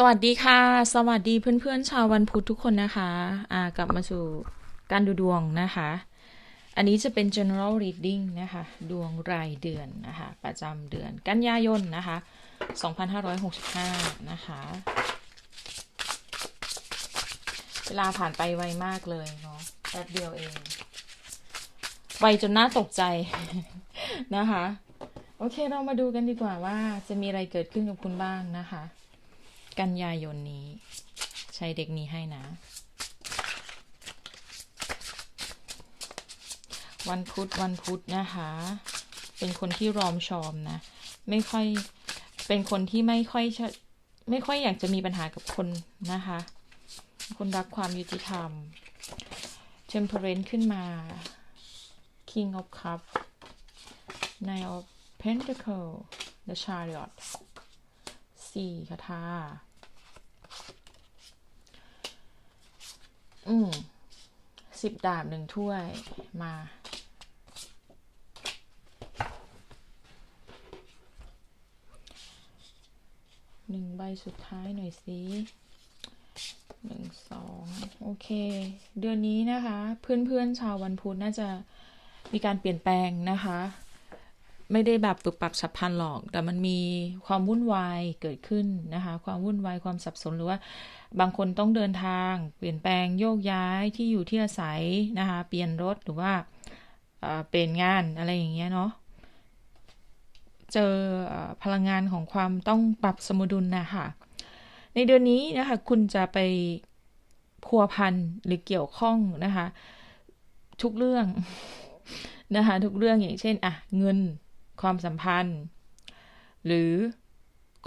สวัสดีค่ะ สวัสดีเพื่อนๆ ชาววันพุธทุกคนนะคะอ่ากลับมาสู่การดูดวงนะคะ อันนี้จะเป็น general reading นะคะ ดวงรายเดือนนะคะ ประจำเดือนกันยายนนะคะ 2565 นะคะ เวลาผ่านไปไวมากเลยเนาะแป๊บเดียวเอง ไวจนน่าตกใจนะคะ โอเคเรามาดูกันดีกว่าว่าจะมีอะไรเกิดขึ้นกับคุณบ้างนะคะ กันยายนนี้ ใช้เด็กนี้ให้นะ วันพุธวันพุธนะคะ เป็นคนที่รอมชอมนะ ไม่ค่อยเป็นคนที่ไม่ค่อยชไม่ค่อยอยากจะมีปัญหากับคนนะคะ คนรักความยุติธรรม temperance ขึ้นมา king of cup nine of pentacle the chariot สี่คาถา อืมสิบดาบหนึ่งถ้วยมา หนึ่งใบสุดท้ายหน่อยสิหนึ่งสองโอเค เดือนนี้นะคะ เพื่อนๆชาววันพุธน่าจะมีการเปลี่ยนแปลงนะคะ ไม่ได้แบบปรับปรับฉับพลันหรอก แต่มันมีความวุ่นวายเกิดขึ้นนะคะ ความวุ่นวายความสับสนหรือว่า บางคนต้องเดินทาง เปลี่ยนแปลงโยกย้ายที่อยู่ที่อาศัยนะคะ เปลี่ยนรถหรือว่าเปลี่ยนงานอะไรอย่างเงี้ยเนาะเจอเอ่อพลังงานของความต้องปรับสมดุลนะคะในเดือนนี้นะคะ คุณจะไปพัวพันหรือเกี่ยวข้องนะคะ ทุกเรื่องนะคะ ทุกเรื่องอย่างเช่น อะ เงิน ความสัมพันธ์ หรือ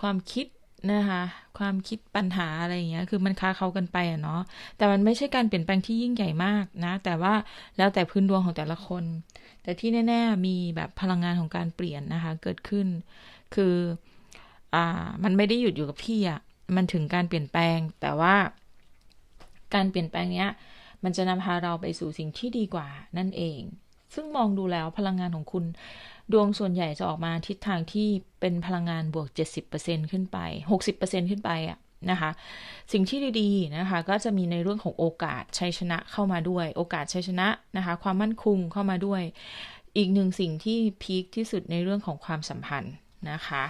ความคิดนะคะความคิดปัญหาอะไรอย่างเงี้ย คือมันค้าเขากันไปอะเนาะแต่มันไม่ใช่การเปลี่ยนแปลงที่ยิ่งใหญ่มากนะ แต่ว่าแล้วแต่พื้นดวงของแต่ละคน แต่ที่แน่ ๆ มีแบบพลังงานของการเปลี่ยนนะคะ เกิดขึ้น คืออ่ามันไม่ได้หยุดอยู่กับที่อะมันถึงการเปลี่ยนแปลง แต่ว่าการเปลี่ยนแปลงเนี้ย มันจะนำพาเราไปสู่สิ่งที่ดีกว่านั่นเอง ซึ่งมองดูแล้วพลังงานของคุณ ดวงส่วนใหญ่จะออกมาทิศทางที่เป็นพลังงานบวก 70%ขึ้นไป 60%ขึ้นไปอะนะคะ สิ่งที่ดีๆนะคะ ก็จะมีในเรื่องของโอกาสชัยชนะเข้ามาด้วย โอกาสชัยชนะนะคะ ความมั่นคงเข้ามาด้วย อีกหนึ่งสิ่งที่พีคที่สุดในเรื่องของความสัมพันธ์นะคะ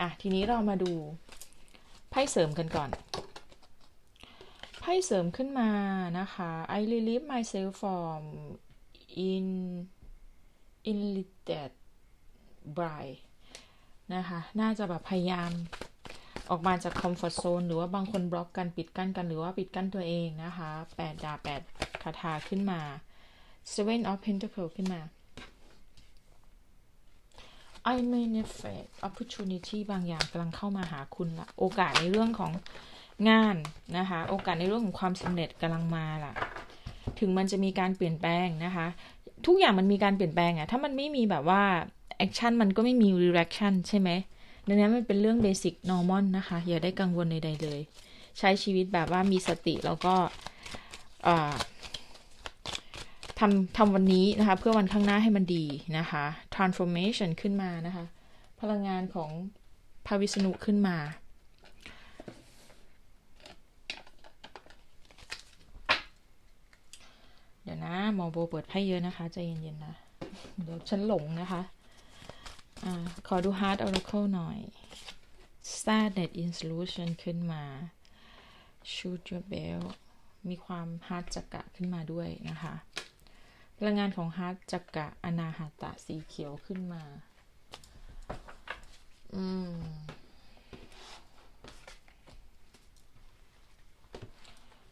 อะทีนี้เรามาดูไพ่เสริมกันก่อนไพ่เสริมขึ้นมานะคะ I relieve myself from in inlimited bride นะคะ น่าจะแบบพยายามออกมาจากคอมฟอร์ z โซนหรือว่าบางคนบล็อกกันปิดกั้นกันหรือว่าปิดกั้นตัวเองนะคะแปดดาบแปดคาถาขึ้นมา seven of pentacle ขึ้นมา I manifest opportunity บางอย่างกำลังเข้ามาหาคุณละโอกาสในเรื่องของงานนะคะ โอกาสในเรื่องของความสำเร็จกำลังมาล่ะ ถึงมันจะมีการเปลี่ยนแปลงนะคะ ทุกอย่างมันมีการเปลี่ยนแปลงอะถ้ามันไม่มีแบบว่าแอคชั่นมันก็ไม่มีรีแอคชั่นใช่ไหมดังนั้นมันเป็นเรื่องเบสิกนอร์มอลนะคะ อย่าได้กังวลใดๆเลย ใช้ชีวิตแบบว่ามีสติแล้วก็ทำทำวันนี้นะคะ เพื่อวันข้างหน้าให้มันดีนะคะ transformation ขึ้นมานะคะ พลังงานของพระวิษณุขึ้นมา เดี๋ยวนะหมอโบเปิดไพ่เยอะนะคะใจเย็นๆนะ เดี๋ยวฉันหลงนะคะอ่าขอดู Heart Oracle หน่อย Sadness in Solution ขึ้นมา Shoot your bell มีความ Heart จักระขึ้นมาด้วยนะคะพลังงานของ Heart จักระอนาหาตะสีเขียวขึ้นมา อืม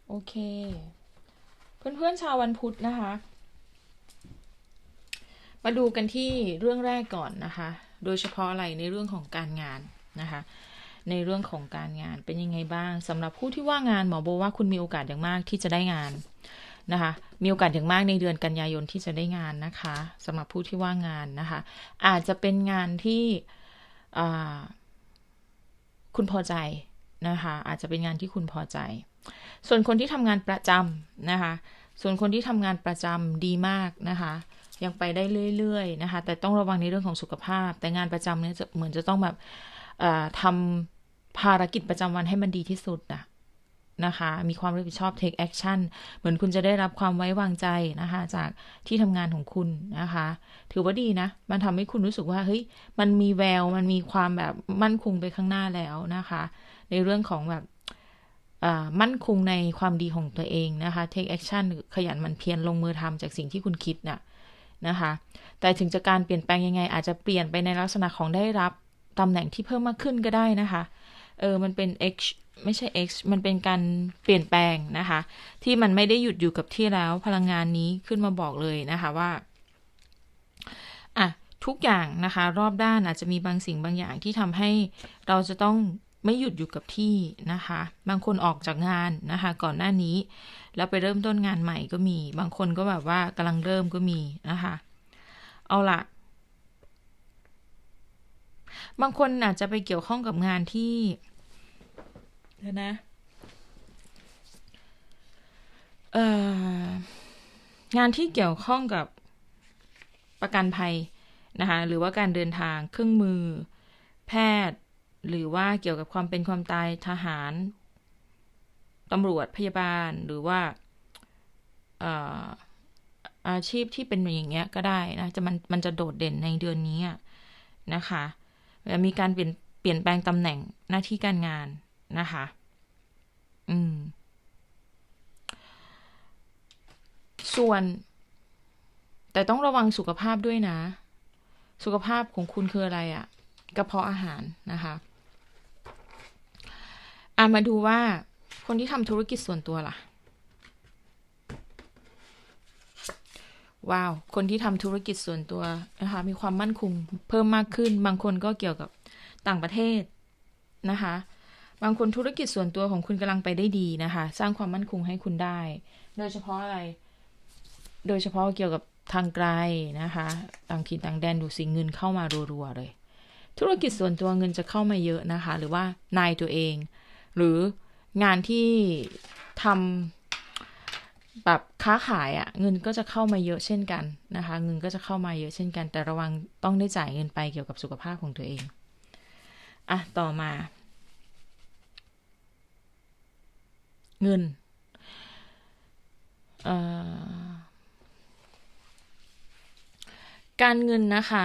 โอเค เพื่อนๆชาววันพุธนะคะ มาดูกันที่เรื่องแรกก่อนนะคะ โดยเฉพาะอะไรในเรื่องของการงานนะคะ ในเรื่องของการงานเป็นยังไงบ้างสำหรับผู้ที่ว่างงานหมอโบว่าคุณมีโอกาสอย่างมากที่จะได้งานนะคะ มีโอกาสอย่างมากในเดือนกันยายนที่จะได้งานนะคะสำหรับผู้ที่ว่างงานนะคะ อาจจะเป็นงานที่คุณพอใจนะคะ อาจจะเป็นงานที่คุณพอใจ ส่วนคนที่ทำงานประจำนะคะ ส่วนคนที่ทำงานประจำดีมากนะคะ ยังไปได้เรื่อยๆนะคะ แต่ต้องระวังในเรื่องของสุขภาพ แต่งานประจำเนี่ยจะเหมือนจะต้องแบบเอ่อทภารกิจประจำวันให้มันดีที่สุดนะนะคะ มีความรับผิดชอบ take action เหมือนคุณจะได้รับความไว้วางใจนะคะ จากที่ทำงานของคุณนะคะ ถือว่าดีนะ มันทำให้คุณรู้สึกว่า เฮ้ย มันมีแวว มันมีความแบบมั่นคงไปข้างหน้าแล้วนะคะ ในเรื่องของแบบ มั่นคงในความดีของตัวเองนะคะ take action ขยันมันเพียรลงมือทำจากสิ่งที่คุณคิดน่ะนะคะ แต่ถึงจะการเปลี่ยนแปลงยังไง อาจจะเปลี่ยนไปในลักษณะของได้รับตำแหน่งที่เพิ่มมากขึ้นก็ได้นะคะ เออ มันเป็น X ไม่ใช่ X มันเป็นการเปลี่ยนแปลงนะคะ ที่มันไม่ได้หยุดอยู่กับที่แล้วพลังงานนี้ขึ้นมาบอกเลยนะคะว่าอะทุกอย่างนะคะ รอบด้านอาจจะมีบางสิ่งบางอย่างที่ทำให้เราจะต้อง ไม่หยุดอยู่กับที่นะคะ บางคนออกจากงานนะคะ ก่อนหน้านี้ แล้วไปเริ่มต้นงานใหม่ก็มี บางคนก็แบบว่ากำลังเริ่มก็มีนะคะ เอาละบางคนอาจจะไปเกี่ยวข้องกับงานที่นะ เอ่องานที่เกี่ยวข้องกับประกันภัยนะคะ หรือว่าการเดินทางเครื่องมือ แพทย์ หรือว่าเกี่ยวกับความเป็นความตายทหารตำรวจพยาบาลหรือว่าเอ่อาชีพที่เป็นอย่างเงี้ยก็ได้นะจะมันมันจะโดดเด่นในเดือนนี้อะนะคะมีการเปลี่ยนเปลี่ยนแปลงตำแหน่งหน้าที่การงานนะคะ อืม ส่วน แต่ต้องระวังสุขภาพด้วยนะ สุขภาพของคุณคืออะไรอะกระเพาะอาหารนะคะ อะมาดูว่าคนที่ทำธุรกิจส่วนตัวล่ะ ว้าว คนที่ทำธุรกิจส่วนตัวนะคะ มีความมั่นคงเพิ่มมากขึ้น บางคนก็เกี่ยวกับต่างประเทศนะคะ บางคนธุรกิจส่วนตัวของคุณกำลังไปได้ดีนะคะ สร้างความมั่นคงให้คุณได้ โดยเฉพาะอะไร โดยเฉพาะเกี่ยวกับทางไกลนะคะ ต่างถิ่นต่างแดนดูสิเงินเข้ามารัวๆเลย ธุรกิจส่วนตัวเงินจะเข้ามาเยอะนะคะ หรือว่านายตัวเอง หรืองานที่ทำแบบค้าขายอะ่ะเงินก็จะเข้ามาเยอะเช่นกันนะคะ เงินก็จะเข้ามาเยอะเช่นกัน แต่ระวังต้องได้จ่ายเงินไปเกี่ยวกับสุขภาพของตัวเองอะต่อมา เงินการเงินนะคะ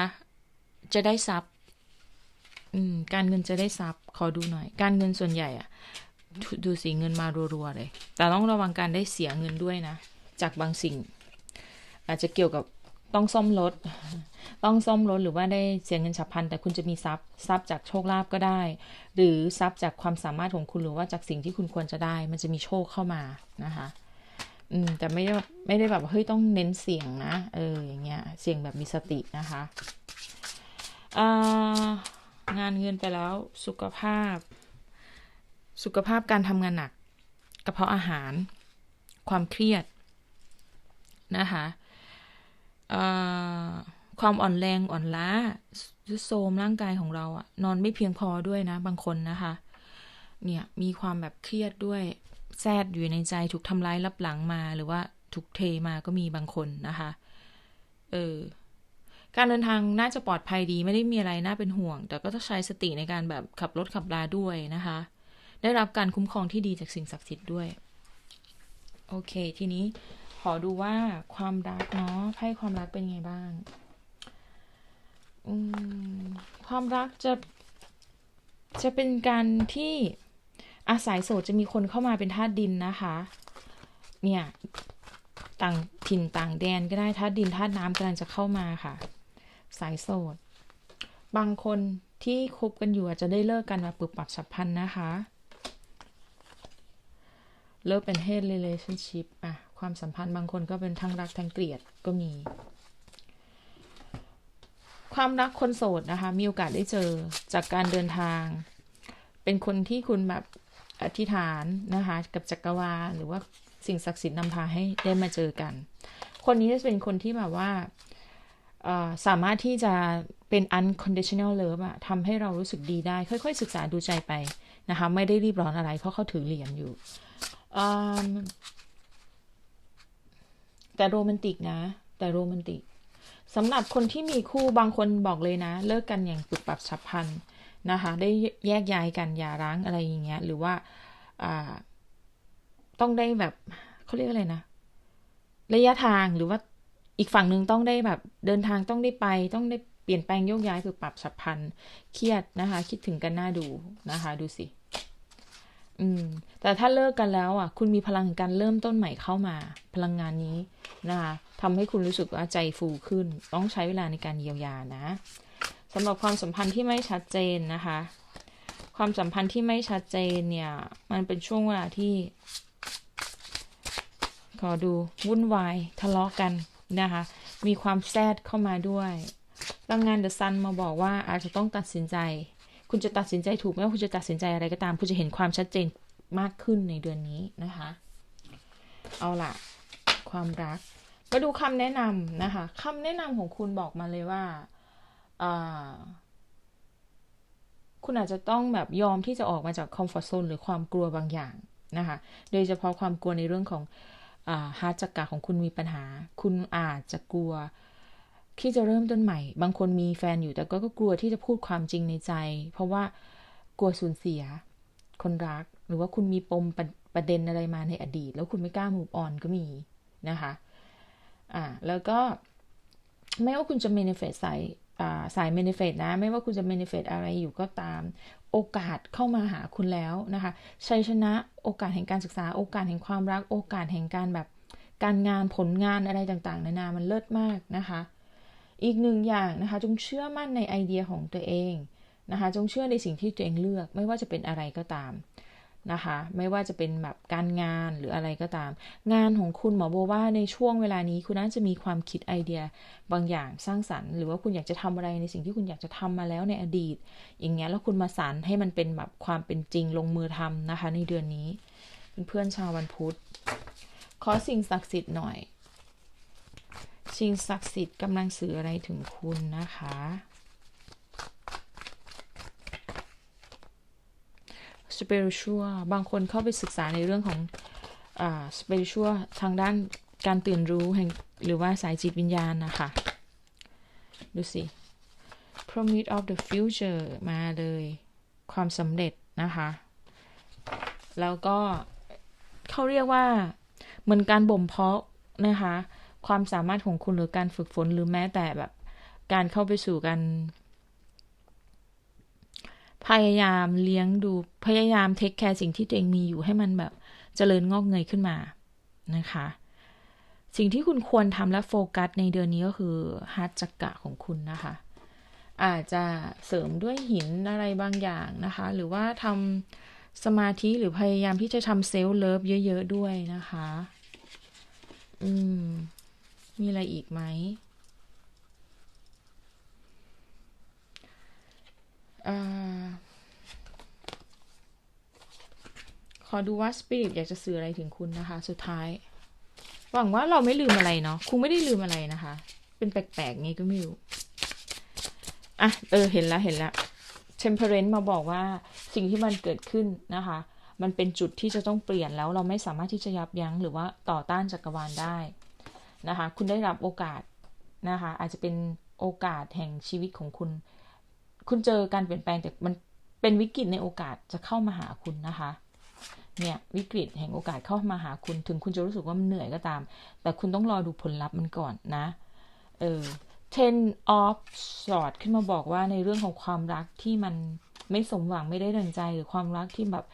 จะได้ทรัพย์การเงินจะได้ทรัพย์ ขอดูหน่อย การเงินส่วนใหญ่อะดูดูสิเงินมารัวๆเลย แต่ต้องระวังการได้เสียเงินด้วยนะ จากบางสิ่ง อาจจะเกี่ยวกับต้องซ่อมรถ ต้องซ่อมรถหรือว่าได้เสียเงินฉับพลัน แต่คุณจะมีทรัพย์ทรัพย์จากโชคลาภก็ได้ หรือทรัพย์จากความสามารถของคุณหรือว่าจากสิ่งที่คุณควรจะได้ มันจะมีโชคเข้ามานะคะอืมแต่ไม่ได้ไม่ได้แบบเฮ้ยต้องเน้นเสียงนะ เอออย่างเงี้ยเสียงแบบมีสตินะคะอ่า งานเงินไปแล้ว สุขภาพ สุขภาพการทำงานหนัก กระเพาะอาหาร ความเครียด นะคะความอ่อนแรงอ่อนล้าโซมร่างกายของเราอะนอนไม่เพียงพอด้วยนะ บางคนนะคะ เนี่ยมีความแบบเครียดด้วยแซดอยู่ในใจถูกทำร้ายรับหลังมาหรือว่าถูกเทมาก็มีบางคนนะคะ เออ การเดินทางน่าจะปลอดภัยดีไม่ได้มีอะไรน่าเป็นห่วง แต่ก็ต้องใช้สติในการแบบขับรถขับลาด้วยนะคะ ได้รับการคุ้มครองที่ดีจากสิ่งศักดิ์สิทธิ์ด้วย โอเค ทีนี้ขอดูว่าความรักเนาะไพ่ความรักเป็นไงบ้างความรักจะจะเป็นการที่อาศัยโสดจะมีคนเข้ามาเป็นธาตุดินนะคะ เนี่ย ต่างถิ่นต่างแดนก็ได้ธาตุดินธาตุน้ำกำลังจะเข้ามาค่ะ สายโสด บางคนที่คบกันอยู่อาจจะได้เลิกกันแบบปึบปับฉับพลันนะคะ เลิกเป็นเฮด relationship อะความสัมพันธ์บางคนก็เป็นทั้งรักทั้งเกลียดก็มี ความรักคนโสดนะคะ มีโอกาสได้เจอจากการเดินทาง เป็นคนที่คุณแบบอธิษฐานนะคะ กับจักรวาลหรือว่าสิ่งศักดิ์สิทธิ์นำพาให้ได้มาเจอกัน คนนี้จะเป็นคนที่แบบว่า สามารถที่จะเป็น unconditional love อะทำให้เรารู้สึกดีได้ ค่อยๆ ศึกษาดูใจไปนะคะ ไม่ได้รีบร้อนอะไร เพราะเขาถือเหรียญอยู่ แต่โรแมนติกนะ แต่โรแมนติกสำหรับคนที่มีคู่บางคนบอกเลยนะ เลิกกันอย่างปุบปรับฉับพลันนะคะ ได้แยกย้ายกันอย่าร้างอะไรอย่างเงี้ย หรือว่าต้องได้แบบเขาเรียกอะไรนะ ระยะทางหรือว่า อีกฝั่งหนึ่งต้องได้แบบเดินทางต้องได้ไปต้องได้เปลี่ยนแปลงโยกย้ายคือปรับฉับพลันเครียดนะคะ คิดถึงกันหน้าดูนะคะ ดูสิ อืม แต่ถ้าเลิกกันแล้วอะ คุณมีพลังการเริ่มต้นใหม่เข้ามา พลังงานนี้นะคะทำให้คุณรู้สึกว่าใจฟูขึ้น ต้องใช้เวลาในการเยียวยานะสำหรับความสัมพันธ์ที่ไม่ชัดเจนนะคะ ความสัมพันธ์ที่ไม่ชัดเจนเนี่ย มันเป็นช่วงเวลาที่ ขอดูวุ่นวายทะเลาะกัน นะคะ มีความแซดเข้ามาด้วยพลังงานเดอะซันมาบอกว่าอาจจะต้องตัดสินใจ คุณจะตัดสินใจถูกไม่ว่าคุณจะตัดสินใจอะไรก็ตาม คุณจะเห็นความชัดเจนมากขึ้นในเดือนนี้นะคะ เอาล่ะ ความรัก มาดูคำแนะนำนะคะคำแนะนำของคุณบอกมาเลยว่าคุณอาจจะต้องแบบยอมที่จะออกมาจากคอมฟอร์ทโซนหรือความกลัวบางอย่างนะคะ โดยเฉพาะความกลัวในเรื่องของ ฮาร์ดจักระของคุณมีปัญหา คุณอาจจะกลัว ที่จะเริ่มต้นใหม่ บางคนมีแฟนอยู่แต่ก็กลัวที่จะพูดความจริงในใจ เพราะว่ากลัวสูญเสีย คนรัก หรือว่าคุณมีปมประประเด็นอะไรมาในอดีต แล้วคุณไม่กล้า move on ก็มีนะคะ อ่า แล้วก็ไม่ว่าคุณจะ manifest ส สาย manifest นะ ไม่ว่าคุณจะ manifest อะไรอยู่ก็ตาม โอกาสเข้ามาหาคุณแล้วนะคะ ชัยชนะโอกาสแห่งการศึกษา โอกาสแห่งความรัก โอกาสแห่งการแบบการงานผลงานอะไรต่างๆ นานามันเลิศมากนะคะ อีกหนึ่งอย่างนะคะ จงเชื่อมั่นในไอเดียของตัวเองนะคะ จงเชื่อในสิ่งที่ตัวเองเลือก ไม่ว่าจะเป็นอะไรก็ตาม นะคะ ไม่ว่าจะเป็นแบบการงานหรืออะไรก็ตาม งานของคุณหมอโบว่าในช่วงเวลานี้คุณน่าจะมีความคิดไอเดียบางอย่างสร้างสรรค์ หรือว่าคุณอยากจะทำอะไรในสิ่งที่คุณอยากจะทำมาแล้วในอดีต อย่างเงี้ยแล้วคุณมาสารให้มันเป็นแบบความเป็นจริงลงมือทำนะคะ ในเดือนนี้เพื่อนชาววันพุธขอสิ่งศักดิ์สิทธิ์หน่อยสิ่งศักดิ์สิทธิ์กำลังสื่ออะไรถึงคุณนะคะ spiritual บางคนเข้าไปศึกษาในเรื่องของอ่า spiritual ทางด้านการตื่นรู้แห่งหรือว่าสายจิตวิญญาณนะคะ ดูสิ promise of the future มาเลยความสำเร็จนะคะ แล้วก็เขาเรียกว่าเหมือนการบ่มเพาะนะคะ ความสามารถของคุณหรือการฝึกฝนหรือแม้แต่แบบ การเข้าไปสู่การ พยายามเลี้ยงดูพยายามเทคแคร์สิ่งที่ตัวเองมีอยู่ให้มันแบบจเจริญงอกเงยขึ้นมานะคะ สิ่งที่คุณควรทำและโฟกัสในเดือนนี้ก็คือฮาร์ดจักกะของคุณนะคะ อาจจะเสริมด้วยหินอะไรบางอย่างนะคะ หรือว่าทำสมาธิหรือพยายามที่จะทำเซลล์เลิฟเยอะ ๆ ด้วยนะคะ อืม มีอะไรอีกไหม ขอดูว่าสปิริตอยากจะสื่ออะไรถึงคุณนะคะ สุดท้าย หวังว่าเราไม่ลืมอะไรเนาะคุณไม่ได้ลืมอะไรนะคะ เป็นแปลกๆไงก็ไม่รู้อะเออเห็นแล้วเห็นแล้ว temperance มาบอกว่าสิ่งที่มันเกิดขึ้นนะคะ มันเป็นจุดที่จะต้องเปลี่ยนแล้วเราไม่สามารถที่จะยับยั้งหรือว่าต่อต้านจักรวาลได้นะคะ คุณได้รับโอกาสนะคะ อาจจะเป็นโอกาสแห่งชีวิตของคุณ คุณเจอการเปลี่ยนแปลงแต่มันเป็นวิกฤตในโอกาสจะเข้ามาหาคุณนะคะ เนี่ยวิกฤตแห่งโอกาสเข้ามาหาคุณถึงคุณจะรู้สึกว่ามันเหนื่อยก็ตาม แต่คุณต้องรอดูผลลัพธ์มันก่อนนะ เออ ten of swords ขึ้นมาบอกว่าในเรื่องของความรักที่มันไม่สมหวังไม่ได้ดังใจหรือความรักที่แบบ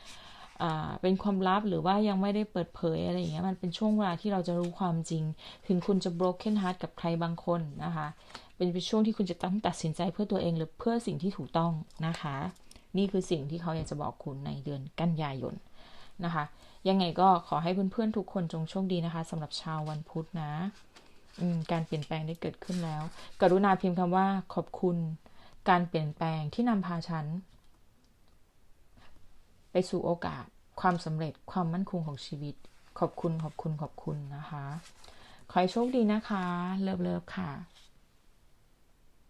เป็นความลับหรือว่ายังไม่ได้เปิดเผยอะไรอย่างเงี้ยมันเป็นช่วงเวลาที่เราจะรู้ความจริง ถึงคุณจะ broken heart กับใครบางคนนะคะ เป็นช่วงที่คุณจะต้องตัดสินใจเพื่อตัวเองหรือเพื่อสิ่งที่ถูกต้องนะคะ นี่คือสิ่งที่เขาอยากจะบอกคุณในเดือนกันยายนนะคะ ยังไงก็ขอให้เพื่อนๆทุกคนจงโชคดีนะคะสำหรับชาววันพุธนะการเปลี่ยนแปลงได้เกิดขึ้นแล้ว กรุณาพิมพ์คำว่าขอบคุณ การเปลี่ยนแปลงที่นำพาฉันไปสู่โอกาส ความสำเร็จความมั่นคงของชีวิต ขอบคุณขอบคุณขอบคุณนะคะ ขอให้โชคดีนะคะ เลิฟเลิฟค่ะ